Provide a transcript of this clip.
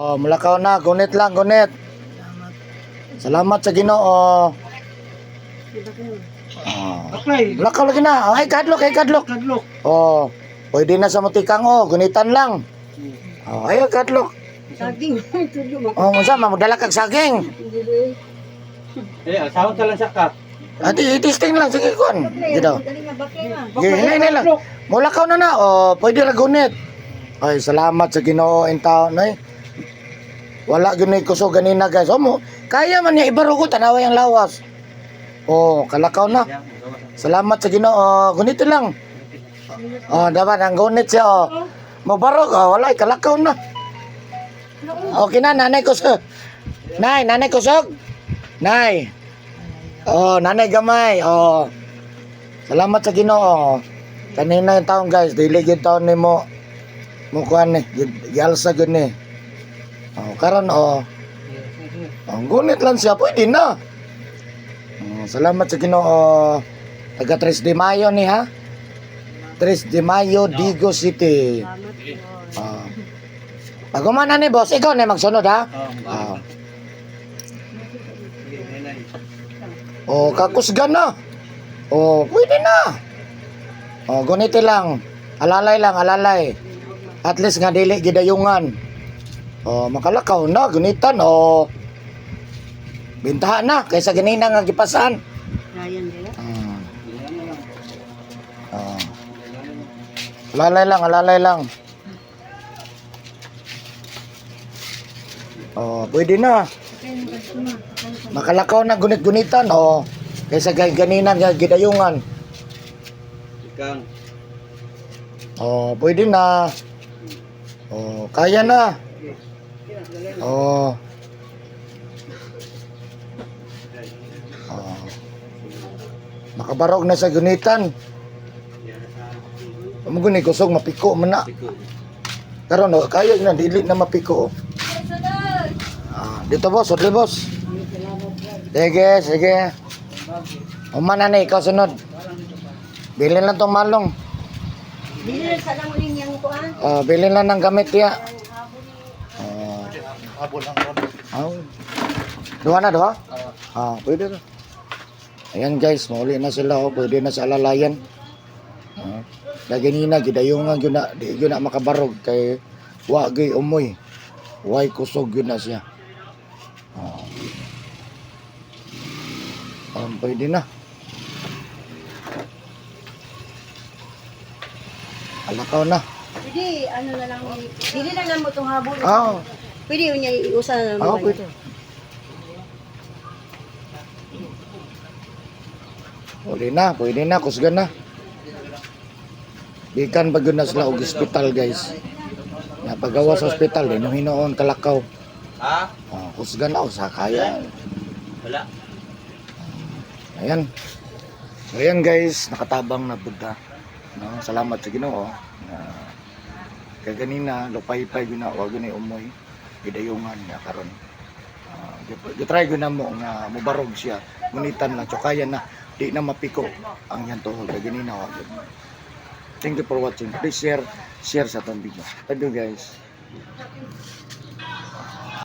Oh, mulakaw na, gunit lang, gunit. Salamat sa Ginoo. Oh. Aklay, Mulakaw lagi na. Oh, ay kadlok, ay kadlok. kadlok. Oh, pwede na sa mutikang oh, gunitan lang. Oh, ayo kadlok. Saging. Oh, unsa man modala kag saging. Eh, asawa ka lang sa kap. Ati itisting lang sige kon. Dito. Dali nga bakay na. Sige, hinay na lang. Mulakaw na na. Oh, pwede ra gunit. Ay, salamat sa Ginoo in taon ay. Wala gunit ko so ganina guys. Oh, mo, kaya man niya ibaro ko tanawa yung lawas. Oh, kalakaw na. Salamat sa Ginoo. Gunit lang. Oh, dapat ang gunit siya oh. Mabarog oh, wala kalakaw na. Okay na, nanay sa. Nay, nanay sa. Nay. Oh, nanay gamay. Oh. Salamat sa Ginoo. Kanina yung taon guys, dili gyud taon nimo mo kuan ni, yalsa gyud ni. Oh, karon oh. Ang gunit lang siya, pwede na. Oh, salamat sa Ginoo. Taga 3 de Mayo ni ha. 3 de Mayo, Digo City. Po. Ah. Pag umana ni boss, ikaw na magsunod ha. Ah. Oh, kakusgan na. Oh, pwede na. Oh, guniti lang. Alalay lang, alalay. At least nga dili gidayungan. Oh, makalakaw na, gunitan. Oh. Bintahan na kaysa ganina nga gipasan. Ryan dila. Hmm. Oh. Alalay lang, alalay lang. Oh, pwede na. Makalakaw na gunit-gunitan. Oh. Kaysa gay ganina nga gidayungan. Ikang. Oh, pwede na. Oh, kaya na. Oh. Oh. Makabarog na sa gunitan. Amo guni kusog mapiko man na. Karon oh, kaya na dili na mapiko. Ah, dito boss, order boss. Sige, sige. Umana na ikaw sunod. Bilhin lang tong malong. Dili na sa lang uling yang kuan. Ah, bilhin lang ng gamit ya. Ah. Oh. Duha na, duha? Ah, pwede na. Ayan guys, mauli na sila oh, pwede na sa alalayan. Ah. Lagi nina gidayungan gyud na di gyud na makabarog kay wa gyud umoy. Way kusog gyud na siya. Ah. Um, pwede na. Alakaw na. Pwede ano na lang dili na lang mo tong habol. Ah, Pwede yun niya iusa na ah, naman. pwede. Pwede na, pwede na, kusgan na. Bikan pag na sila og hospital guys. Napagawa sa hospital, din hinoon kalakaw. Ha? Oh, kusgan na, sa kaya. Wala. Ayan. Ayan guys, nakatabang na Buddha. No, salamat sa Ginoo. Na kay ganina lupay-pay gyud na wag ni umoy gidayungan niya karon. Uh, gitry gyud na mo nga mubarog siya. Munitan lang kaya na di na mapiko ang yan tuhod kay gyud. Thank you for watching. Please share share sa tong video. Thank you guys.